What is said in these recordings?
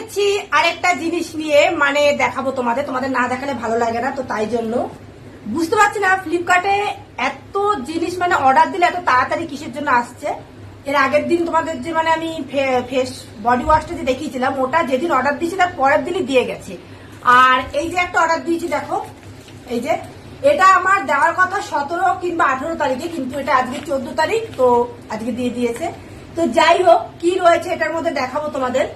এসেছি আরেকটা জিনিস নিয়ে মানে দেখাবো তোমাদের। তোমাদের না দেখালে ভালো লাগে না, তো তাই জন্য। বুঝতে পারছি না, ফ্লিপকার্টে এত জিনিস মানে অর্ডার দিলে এত তাড়াতাড়ি কিসের জন্য আসছে? এর আগের দিন তোমাদের যে মানে আমি ফেস বডি ওয়াশটা যে দেখিয়েছিলাম, ওটা যেদিন অর্ডার দিয়েছি, তার পরের দিনই দিয়ে গেছে। আর এই যে একটা অর্ডার দিয়েছি, দেখো, এই যে, এটা আমার দেওয়ার কথা সতেরো কিংবা আঠেরো তারিখে, কিন্তু এটা আজকে চোদ্দ তারিখ, তো আজকে দিয়ে দিয়েছে। তো যাই হোক, কি রয়েছে এটার মধ্যে দেখাবো তোমাদের।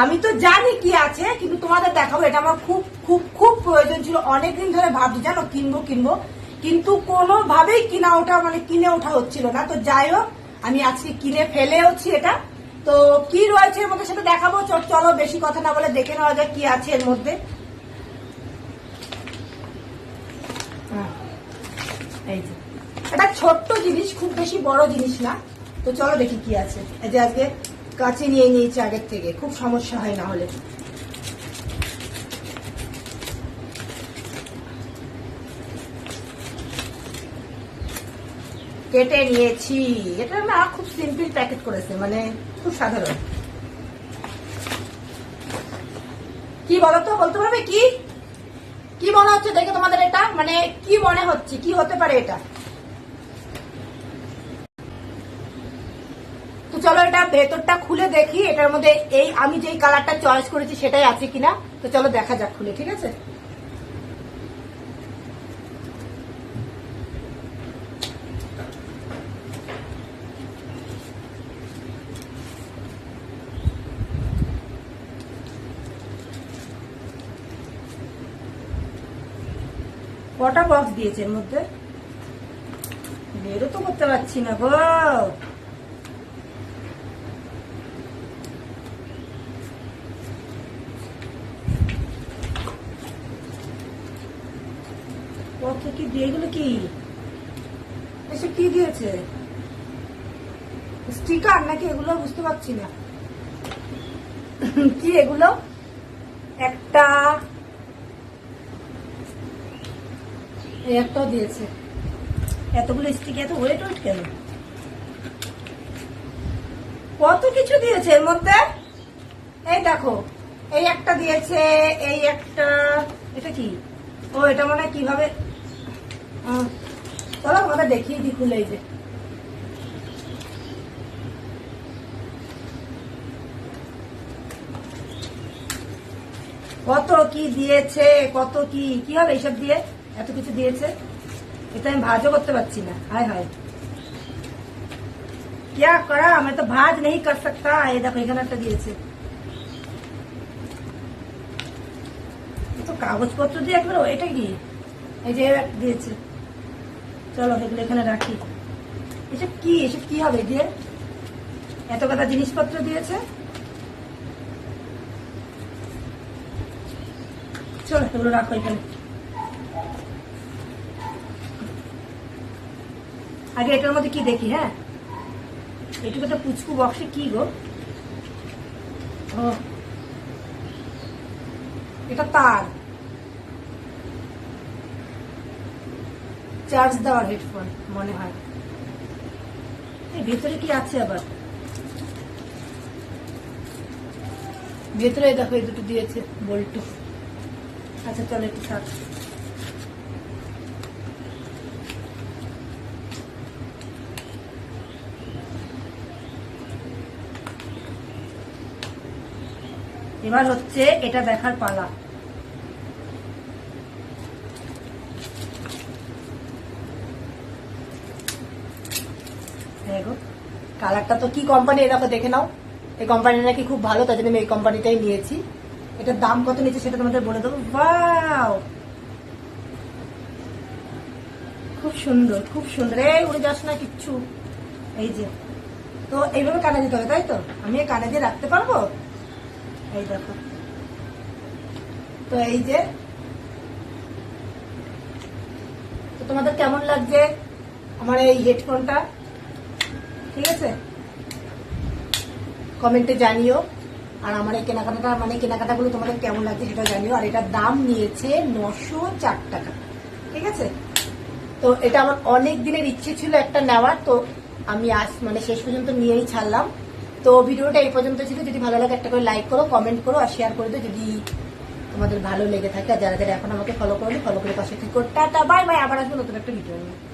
আমি তো জানি কি আছে কিন্তু তোমাদের দেখাবো। এটা আমার খুব খুব খুব প্রয়োজন ছিল। অনেকদিন ধরে ভাবছি জানো কিনবো কিনবো। কিন্তু কোনোভাবেই কিনা ওঠা মানে কিনে ওঠা হচ্ছিল না। তো যাই হোক আমি আজকে কিনে ফেলেওছি এটা। তো কি রয়েছে এর মধ্যে সেটা দেখাবো? চলো বেশি কথা না বলে দেখে নেওয়া যায় কি আছে এর মধ্যে। হ্যাঁ, এই যে। এটা ছোট্ট জিনিস খুব বেশি বড় জিনিস না। তো চলো দেখি কি আছে। এই যে আজকে কাছে নিয়ে নিয়েছি আগের থেকে। খুব সমস্যা হয় না হলে। কেটে নিয়েছি। এটা না খুব সিম্পল প্যাকেট করেছে মানে খুব সাধারণ। কি বলতো? বলতে পারবে কি? কি মনে হচ্ছে দেখে তোমাদের এটা? মানে কি মনে হচ্ছে? কি হতে পারে এটা? তো চলো এটা ভেতরটা খুলে দেখি, এটার মধ্যে এই, আমি যেই কালারটা চয়েস করেছি সেটাই আছে কিনা। তো চলো দেখা যাক খুলে, ঠিক আছে? কটা বক্স দিয়েছে এর মধ্যে? বেরো তো করতে পারছি না গো। কত কি দিয়ে এগুলো কি? এসব কি দিয়েছে? স্টিকার নাকি এগুলো? বুঝতে পারছি না। কি এগুলো? একটা এই একটাও দিয়েছে। এতগুলো স্টিক, এত ওয়েট ওয়েট কেন? কত কিছু দিয়েছে এর মধ্যে? এই দেখো, এই একটা দিয়েছে, এই একটা, এটা কি? ও এটা মনে হয় কিভাবে আহ, চলো আমাদের দেখিয়ে দিই খুলে এই যে কত কি দিয়েছে কত কি কি হবে এইসব দিয়ে এত কিছু দিয়েছে এটা আমি ভাজও করতে পারছি না হায় হায় क्या करा मैं तो भाज नहीं कर सकता ये देखो এখানে একটা দিয়েছে কাগজপত্র দিয়ে একবার এটা কি এই যে দিয়েছে। চলো এগুলো এখানে রাখি। এসব কি? এসব কি হবে দিয়ে? এত কথা জিনিসপত্র দিয়েছে? চলো এগুলো রাখো এখানে। আগে এটার মধ্যে কি দেখি হ্যাঁ? এটুকু একটা পুচকু বক্সে কি গো? ও। এটা তার। চার্জ দেওয়ার হেডফোন মনে হয়। ভেতরে কি আছে আবার? ভেতরে দেখো, এই দুটো দিয়েছে, বল্টু। আচ্ছা চলো একটু থাক এবার হচ্ছে এটা দেখার পালা। দেখো কালারটা তো কি কোম্পানি এরকম দেখে নাও। এই কোম্পানি নাকি খুব ভালো তাই জন্য আমি এই কোম্পানিটাই নিয়েছি। এটার দাম কত নিয়েছে সেটা তোমাদের বলে দেবো? বাও খুব সুন্দর খুব সুন্দর। এই, উড়ে যাস না কিচ্ছু। এই যে, তো এইভাবে কানে দিতে হবে, তাই তো? আমি কানে দিয়ে রাখতে পারব? এই দেখো। তো এই যে, তো তোমাদের কেমন লাগছে? আমার এই হেডফোনটা ঠিক আছে? কমেন্টে জানিও। আর আমার এই কেনাকাটাটা মানে কেনাকাটাগুলো তোমাদের কেমন লাগছে সেটা জানিও। আর এটার দাম নিয়েছে নশো চার টাকা। ঠিক আছে? তো এটা আমার অনেক দিনের ইচ্ছে ছিল একটা নেওয়ার, তো আমি আজ মানে শেষ পর্যন্ত নিয়েই ছাড়লাম। তো ভিডিওটা এই পর্যন্ত ছিল। যদি ভালো লাগে একটা করে লাইক করো কমেন্ট করো, আর শেয়ার করে দিও যদি তোমাদের ভালো লেগে থাকে। আর যারা যারা এখন আমাকে ফলো করো ফলো করে পাশে ঠিক করো টাটা বাই বাই আবার আসব নতুন একটা ভিডিও নিয়ে।